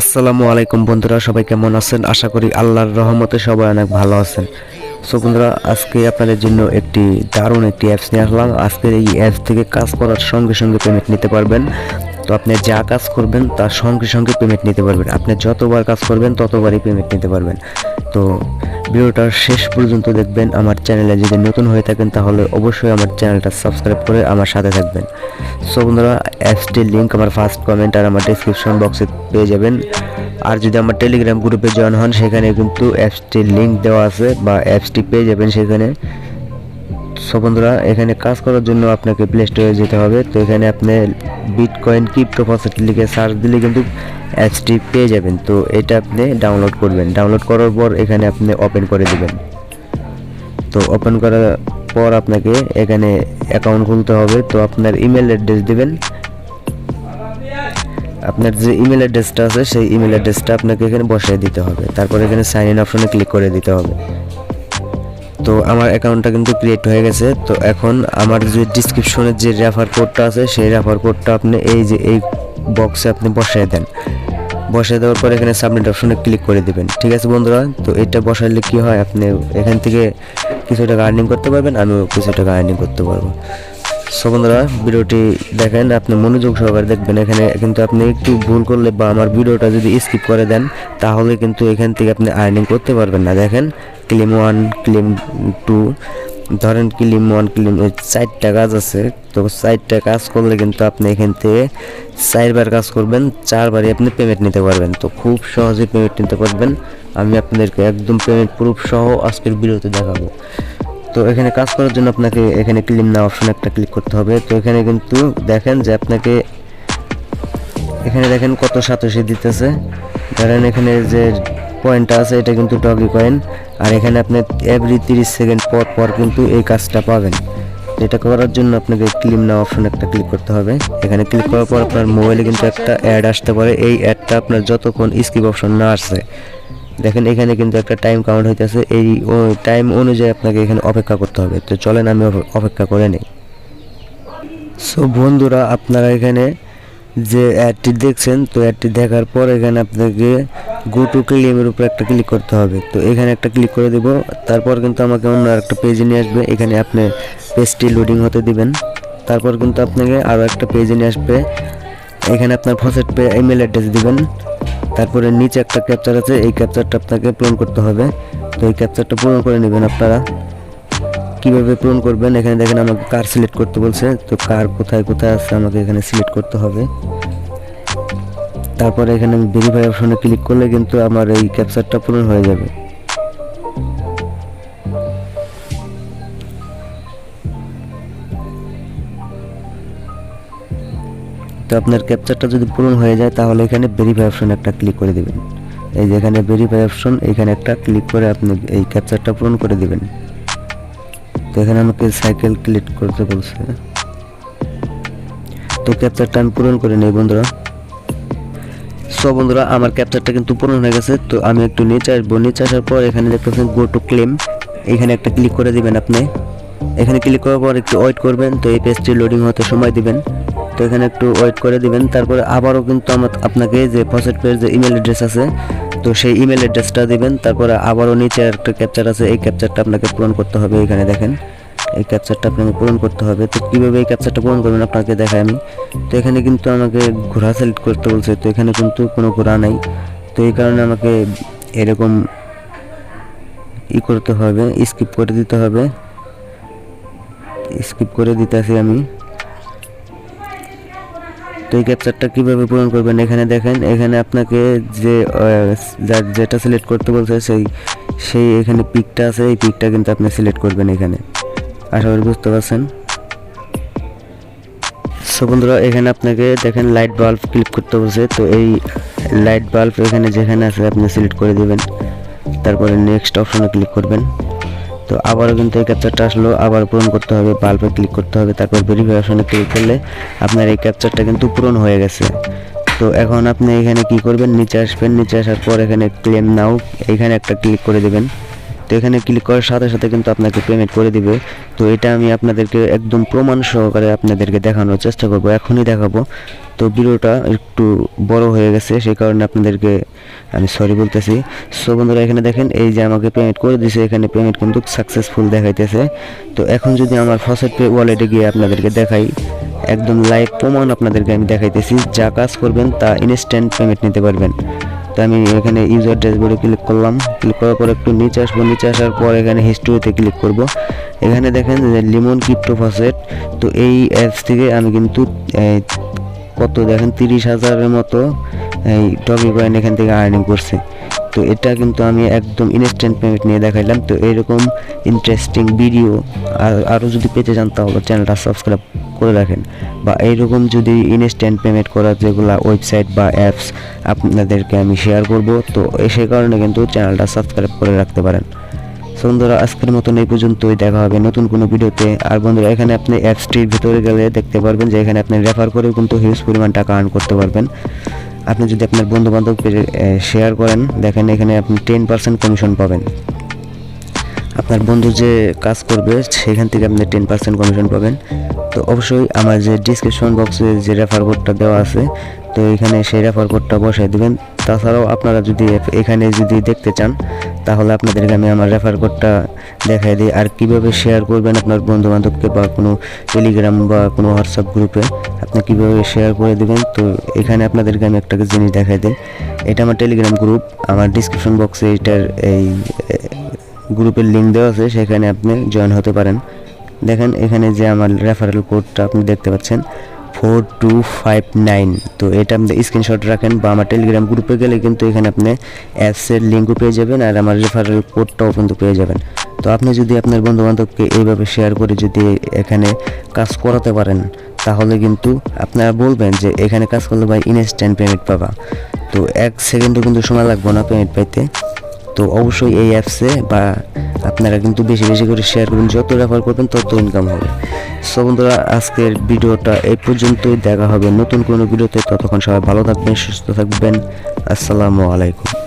আসসালামু আলাইকুম বন্ধুরা, সবাই কেমন আছেন? আশা করি আল্লাহর রহমতে সবাই অনেক ভালো আছেন। সো বন্ধুরা, আজকে আপনাদের জন্য একটি দারুণ একটি অ্যাপস নিয়ে আসলাম। আজকের এই অ্যাপস থেকে কাজ করার সঙ্গে সঙ্গে পেমেন্ট নিতে পারবেন। তো আপনি যা কাজ করবেন তার সঙ্গে সঙ্গে পেমেন্ট নিতে পারবেন। আপনি যতবার কাজ করবেন, ততবারই পেমেন্ট নিতে পারবেন। তো ভিডিওটার শেষ পর্যন্ত দেখবেন। আমার চ্যানেলে যদি নতুন হয়ে থাকেন, তাহলে অবশ্যই আমার চ্যানেলটা সাবস্ক্রাইব করে আমার সাথে থাকবেন। সো বন্ধুরা অ্যাপসটির লিঙ্ক আমার ফার্স্ট কমেন্ট আর আমার ডিসক্রিপশন বক্সে পেয়ে যাবেন। আর যদি আমার টেলিগ্রাম গ্রুপে জয়েন হন, সেখানে কিন্তু অ্যাপসটির লিঙ্ক দেওয়া আছে বা অ্যাপসটি পেয়ে যাবেন সেখানে। সো বন্ধুরা, এখানে কাজ করার জন্য আপনাকে প্লে স্টোরে যেতে হবে। তো এখানে আপনি বিটকয়েন ক্রিপ্টো ফসেট লিখে সার্চ দিলে কিন্তু অ্যাপসটি পেয়ে যাবেন। তো এটা আপনি ডাউনলোড করবেন। ডাউনলোড করার পর এখানে আপনি ওপেন করে দেবেন। তো ওপেন করার পর আপনাকে এখানে অ্যাকাউন্ট খুলতে হবে। তো আপনার ইমেল অ্যাড্রেস দেবেন। আপনার যে ইমেল অ্যাড্রেসটা আছে, সেই ইমেল অ্যাড্রেসটা আপনাকে এখানে বসিয়ে দিতে হবে। তারপর এখানে সাইন ইন অপশনে ক্লিক করে দিতে হবে। তো আমার অ্যাকাউন্টটা কিন্তু ক্রিয়েট হয়ে গেছে। তো এখন আমার যে ডিসক্রিপশনের যে রেফার কোডটা আছে, সেই রেফার কোডটা আপনি এই যে এই বক্সে আপনি বসায় দেন। বসায় দেওয়ার পর এখানে সাবমিট অপশনে ক্লিক করে দিবেন। ঠিক আছে বন্ধুরা? তো এটা বসাইলে কি হয়? আপনি এখান থেকে কিছু টাকা আর্নিং করতে পারবেন, আমিও কিছু টাকা আর্নিং করতে পারব। সো বন্ধুরা, ভিডিওটি দেখেন, আপনি মনোযোগ সহকারে দেখবেন। এখানে কিন্তু আপনি একটু ভুল করলে বা আমার ভিডিওটা যদি স্কিপ করে দেন, তাহলে কিন্তু এখান থেকে আপনি আর্নিং করতে পারবেন না। দেখেন ক্লিম ওয়ান ক্লিম টু। ধরেন ক্লিম ওয়ান ক্লিম চারটা কাজ আছে, তো চারটা কাজ করলে কিন্তু আপনি এখান থেকে চারবার কাজ করবেন, চারবারই আপনি পেমেন্ট নিতে পারবেন। তো খুব সহজে পেমেন্ট নিতে পারবেন। আমি আপনাদেরকে একদম পেমেন্ট প্রুফ সহ আজকের ভিডিওতে দেখাবো। তো এখানে কাজ করার জন্য আপনাকে এখানে ক্লিম না অপশন একটা ক্লিক করতে হবে। তো এখানে কিন্তু দেখেন যে আপনাকে এখানে দেখেন কত সাতশি দিতেছে। ধরেন এখানে যে পয়েন্টটা আছে, এটা কিন্তু ডগি কয়েন আর এখানে আপনি এভরি তিরিশ সেকেন্ড পর পর কিন্তু এই কাজটা পাবেন। এটা করার জন্য আপনাকে ক্লিম না অপশন একটা ক্লিক করতে হবে। এখানে ক্লিক করার পর আপনার মোবাইলে কিন্তু একটা অ্যাড আসতে পারে। এই অ্যাডটা আপনার যতক্ষণ স্কিপ অপশন না আসছে। দেখেন এখানে কিন্তু একটা টাইম কাউন্ট হইতেছে। এই টাইম অনুযায়ী আপনাকে এখানে অপেক্ষা করতে হবে। তো চলেন আমি অপে- অপেক্ষা করে নিই। সো বন্ধুরা, আপনারা এখানে যে অ্যাডটি দেখছেন, তো অ্যাডটি দেখার পর এখানে আপনাকে গো টু ক্লেমের উপর একটা ক্লিক করতে হবে। তো এখানে একটা ক্লিক করে দেব। তারপর কিন্তু আমাকে অন্য একটা পেজে নিয়ে আসবে। এখানে আপনি পেজটি লোডিং হতে দিবেন। তারপর কিন্তু আপনাকে আরও একটা পেজে নিয়ে আসবে। এখানে আপনার ফসেট পে ইমেল অ্যাড্রেস দিবেন। তারপরে নিচে একটা ক্যাপচার আছে। এই ক্যাপচারটা আপনাকে পূরণ করতে হবে। তো এই ক্যাপচারটা পূরণ করে নেবেন আপনারা। কীভাবে পূরণ করবেন? এখানে দেখেন আমাকে কার সিলেক্ট করতে বলছে। তো কার কোথায় কোথায় আছে? আমাকে এখানে সিলেক্ট করতে হবে। তারপরে এখানে আমি ভেরিফাই অপশনে ক্লিক করলে কিন্তু আমার এই ক্যাপচারটা পূরণ হয়ে যাবে। তো আপনার ক্যাপচারটা যদি পূরণ হয়ে যায়, তাহলে এখানে ভেরিফাই অপশন একটা ক্লিক করে দিবেন। এই যে এখানে ভেরিফাই অপশন এখানে একটা ক্লিক করে আপনি এই ক্যাপচারটা পূরণ করে দিবেন। তো এখানে আমাকে সাইকেল ক্লিক করতে বলছে। তো ক্যাপচারটা আমি পূরণ করে নেই বন্ধুরা। সো বন্ধুরা, আমার ক্যাপচারটা কিন্তু পূরণ হয়ে গেছে। তো আমি একটু নিচে আসব। নিচে আসার পর এখানে দেখতেছেন গো টু ক্লেম এখানে একটা ক্লিক করে দিবেন আপনি। এখানে ক্লিক করার পর একটু ওয়েট করবেন। তো এই পেজটি লোডিং হতে সময় দিবেন। তো এখানে একটু ওয়েট করে দিবেন। তারপরে আবারও কিন্তু আমার, আপনাকে যে ফসেট পের যে ইমেল অ্যাড্রেস আছে, তো সেই ইমেল অ্যাড্রেসটা দিবেন। তারপরে আবারও নিচে একটা ক্যাপচার আছে। এই ক্যাপচারটা আপনাকে পূরণ করতে হবে এখানে দেখেন। এই ক্যাপচারটা আপনাকে পূরণ করতে হবে। তো কীভাবে এই ক্যাপচারটা পূরণ করবেন আপনাকে দেখাই আমি। তো এখানে কিন্তু আমাকে ঘোড়া সিলেক্ট করতে বলছে। তো এখানে কিন্তু কোনো ঘোড়া নাই। তো এই কারণে আমাকে এরকম ই করতে হবে স্কিপ করে দিতে হবে। স্কিপ করে দিতেছি আমি। তো এই ক্যাপচারটা কীভাবে পূরণ করবেন এখানে দেখেন। এখানে আপনাকে যে যেটা সিলেক্ট করতে বলছে সেই সেই এখানে পিকটা আছে। এই পিকটা কিন্তু আপনি সিলেক্ট করবেন এখানে। আশা করি বুঝতে পারছেন। সো বন্ধুরা, এখানে আপনাকে দেখেন লাইট বাল্ব ক্লিক করতে বলছে। তো এই লাইট বাল্ব এখানে যেখানে আছে, আপনি সিলেক্ট করে দিবেন। তারপরে নেক্সট অপশনে ক্লিক করবেন। তো আবারও কিন্তু এই ক্যাপচারটা আসলো। আবার পূরণ করতে হবে বাল্বে ক্লিক করতে হবে। তারপর ভেরিফাই অপশনে ক্লিক করলে আপনার এই ক্যাপচারটা কিন্তু পূরণ হয়ে গেছে। তো এখন আপনি এখানে কি করবেন? নিচে আসবেন। নিচে আসার পর এখানে ক্লেম নাও এখানে একটা ক্লিক করে দেবেন। তো এখানে ক্লিক করার সাথে সাথে কিন্তু আপনাকে পেমেন্ট করে দিবে। তো এটা আমি আপনাদেরকে একদম প্রমাণ সহকারে আপনাদেরকে দেখানোর চেষ্টা করব। এখনই দেখাবো। তো ভিডিওটা একটু বড় হয়ে গেছে সেই কারণে আপনাদেরকে আমি সরি বলতেছি। সো বন্ধুরা, এখানে দেখেন, এই যে আমাকে পেমেন্ট করে দিছে, এখানে পেমেন্ট কিন্তু সাকসেসফুল দেখাইতেছে। তো এখন যদি আমার ফসেট পে ওয়ালেটে গিয়ে আপনাদেরকে দেখাই, একদম লাইভ প্রমাণ আপনাদেরকে আমি দেখাইতেছি। যা কাজ করবেন তা ইনস্ট্যান্ট পেমেন্ট নিতে পারবেন। তো আমি এখানে ইউজার ড্যাশবোর্ডে ক্লিক করলাম। ক্লিক করার পর একটু নিচে আসব। নিচে আসার পর এখানে হিস্ট্রিতে ক্লিক করব। এখানে দেখেন যে লিমন ক্রিপ্টো ফসেট তো এই অ্যাপস থেকে আমি কিন্তু কত দেখেন, তিরিশ হাজারের মতো, এই টপি কয়েন এখান থেকে আর্নিং করছি। তো এটা কিন্তু আমি একদম ইনস্ট্যান্ট পেমেন্ট নিয়ে দেখাইলাম। তো এরকম ইন্টারেস্টিং ভিডিও আর আরও যদি পেতে চান তাহলে চ্যানেলটা সাবস্ক্রাইব করে রাখেন। বা এইরকম যদি ইনস্ট্যান্ট পেমেন্ট করার যেগুলো ওয়েবসাইট বা অ্যাপস আপনাদেরকে আমি শেয়ার করব, তো সেই কারণে কিন্তু চ্যানেলটা সাবস্ক্রাইব করে রাখতে পারেন। So বন্ধুরা, আজকের মতন এই পর্যন্তই। দেখা হবে নতুন কোনো ভিডিওতে আর বন্ধুরা, এখানে আপনি অ্যাপসটির ভিতরে গেলে দেখতে পারবেন যে এখানে আপনি রেফার করেও কিন্তু হিউজ পরিমাণ টাকা আর্ন করতে পারবেন। আপনি যদি আপনার বন্ধু বান্ধবকে শেয়ার করেন, দেখেন এখানে আপনি টেন পার্সেন্ট কমিশন পাবেন। আপনার বন্ধু যে কাজ করবে, সেখান থেকে আপনি টেন পার্সেন্ট কমিশন পাবেন। তো অবশ্যই আমার যে ডিসক্রিপশন বক্সে যে রেফার কোডটা দেওয়া আছে তো এখানে সেই রেফার কোডটা বসাই দেবেন। তাছাড়াও আপনারা যদি এখানে যদি দেখতে চান, তাহলে আপনাদেরকে আমি আমার রেফার কোডটা দেখাই দিই। আর কীভাবে শেয়ার করবেন আপনার বন্ধু বান্ধবকে বা কোনো টেলিগ্রাম বা কোনো হোয়াটসঅ্যাপ গ্রুপে আপনি কীভাবে শেয়ার করে দিবেন? তো এখানে আপনাদেরকে আমি একটা জিনিস দেখাই দিই। এটা আমার টেলিগ্রাম গ্রুপ আমার ডিসক্রিপশন বক্সে এটার এই গ্রুপের লিঙ্ক দেওয়া আছে। সেখানে আপনি জয়েন হতে পারেন। দেখেন, এখানে যে আমার রেফারেল কোডটা আপনি দেখতে পাচ্ছেন ফোর টু ফাইভ নাইন তো এটা আপনি স্ক্রিনশট রাখেন বা আমার টেলিগ্রাম গ্রুপে গেলে কিন্তু এখানে আপনি অ্যাপসের লিঙ্কও পেয়ে যাবেন আর আমার রেফারেল কোডটাও কিন্তু পেয়ে যাবেন। তো আপনি যদি আপনার বন্ধু বান্ধবকে এইভাবে শেয়ার করে যদি এখানে কাজ করাতে পারেন, তাহলে কিন্তু আপনারা বলবেন যে এখানে কাজ করলে ভাই ইনস্ট্যান্ট পেমেন্ট পাবা। তো এক সেকেন্ডও কিন্তু সময় লাগবে না পেমেন্ট পাইতে। তো অবশ্যই এই অ্যাপসে বা আপনারা কিন্তু বেশি বেশি করে শেয়ার করবেন যত রেফার করবেন তত ইনকাম হবে। সো বন্ধুরা, আজকের ভিডিওটা এই পর্যন্তই। দেখা হবে নতুন কোনো ভিডিওতে। ততক্ষণ সবাই ভালো থাকবেন, সুস্থ থাকবেন। আসসালামু আলাইকুম।